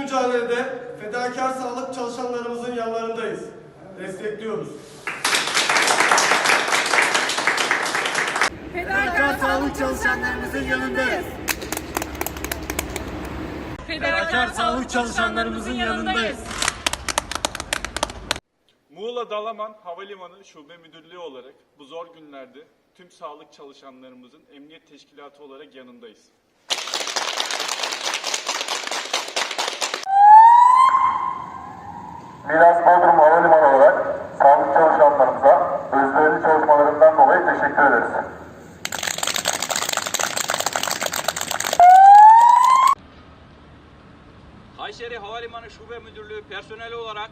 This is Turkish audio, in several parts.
mücadelede fedakar sağlık çalışanlarımızın yanlarındayız. Destekliyoruz. Fedakar sağlık çalışanlarımızın yanındayız. Fedakar sağlık çalışanlarımızın yanındayız. Muğla Dalaman Havalimanı Şube Müdürlüğü olarak bu zor günlerde tüm sağlık çalışanlarımızın emniyet teşkilatı olarak yanındayız. Teşekkür ederiz. Kayseri Havalimanı Şube Müdürlüğü personeli olarak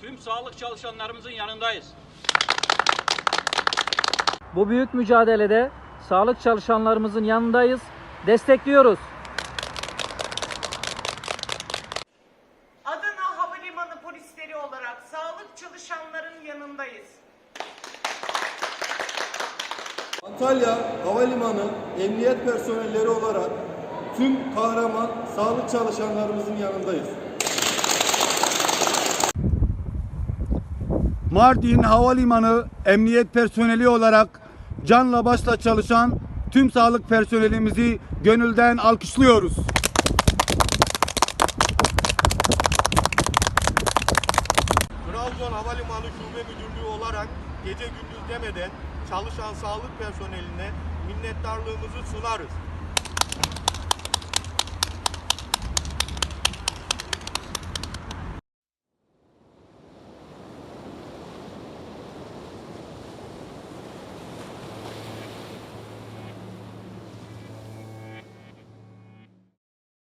tüm sağlık çalışanlarımızın yanındayız. Bu büyük mücadelede sağlık çalışanlarımızın yanındayız, destekliyoruz. Adana Havalimanı polisleri olarak sağlık çalışanların yanındayız. Antalya Havalimanı Emniyet personelleri olarak tüm kahraman sağlık çalışanlarımızın yanındayız. Mardin Havalimanı Emniyet personeli olarak canla başla çalışan tüm sağlık personelimizi gönülden alkışlıyoruz. Trabzon Havalimanı Şube Müdürlüğü olarak gece gündüz demeden çalışan sağlık personeline minnettarlığımızı sunarız.